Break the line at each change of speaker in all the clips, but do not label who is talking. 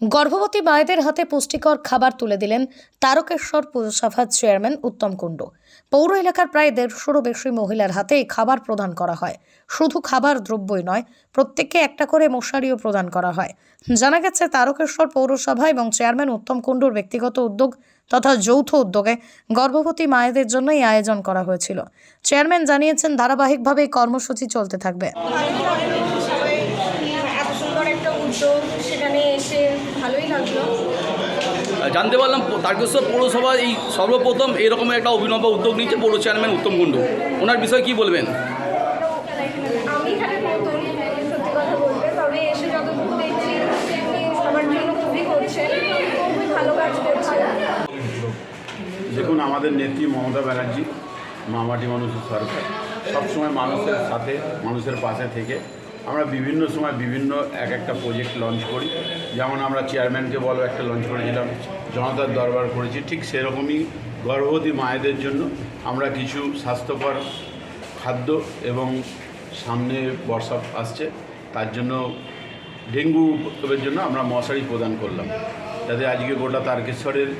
গর্ভবতী মায়েদের হাতে পুষ্টিকর খাবার তুলে দিলেন তারকেশ্বর পৌরসভার চেয়ারম্যান উত্তম কুণ্ডু। পৌর এলাকার প্রায় দেড়শোরও বেশি মহিলার হাতে খাবার প্রদান করা হয়। শুধু খাবার দ্রব্যই নয়, প্রত্যেককে একটা করে মশারিও প্রদান করা হয়। জানা গেছে, তারকেশ্বর পৌরসভা এবং চেয়ারম্যান উত্তম কুণ্ডুর ব্যক্তিগত উদ্যোগ তথা যৌথ উদ্যোগে গর্ভবতী মায়েদের জন্য এই আয়োজন করা হয়েছিল। চেয়ারম্যান জানিয়েছেন, ধারাবাহিকভাবে এই কর্মসূচি চলতে থাকবে।
এত সুন্দর একটা উদ্যোগ ভালোই লাগল।
জানতে পারলাম তারকেশ্বর পৌরসভা এই সর্বপ্রথম এরকম একটা অভিনব উদ্যোগ নিচ্ছে পৌর চেয়ারম্যান উত্তম কুণ্ডু। ওনার বিষয়ে কি বলবেন?
আমি এখানে সত্যি কথা বলতে। তবে এসে যতটুকু দেখছি উনি জন্য খুবই করছেন খুবই ভালো কাজ করছেন
দেখুন আমাদের নেত্রী মমতা ব্যানার্জি মামাটি মানুষের সরকার। সবসময় মানুষের সাথে মানুষের পাশে থেকে আমরা বিভিন্ন সময় বিভিন্ন এক একটা প্রজেক্ট লঞ্চ করি। যেমন আমরা চেয়ারম্যানকে বলো একটা লঞ্চ করেছিলাম, জনতার দরবার করেছি, ঠিক সেরকমই গর্ভবতী মায়েদের জন্য আমরা কিছু স্বাস্থ্যকর খাদ্য এবং সামনে বর্ষা আসছে, তার জন্য ডেঙ্গু উপদ্রবের জন্য আমরা মশারি প্রদান করলাম। যাতে আজকে গোটা তারকেশ্বরের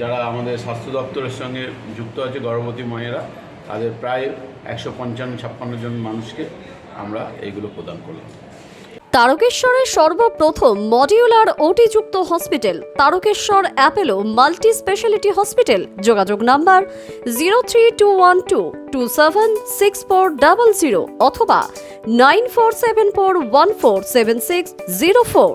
যারা আমাদের স্বাস্থ্য দপ্তরের সঙ্গে যুক্ত আছে গর্ভবতী মায়েরা তাদের প্রায় একশো পঞ্চান্ন, ছাপ্পান্ন জন মানুষকে আমরা এইগুলো প্রদান করলাম।
তারকেশ্বরের সর্বপ্রথম modular ওটিযুক্ত hospital, Tarakeswar Apollo multi speciality hospital, যোগাযোগ number zero three two one two two seven six four double zero অথবা nine four seven four one four seven six zero four.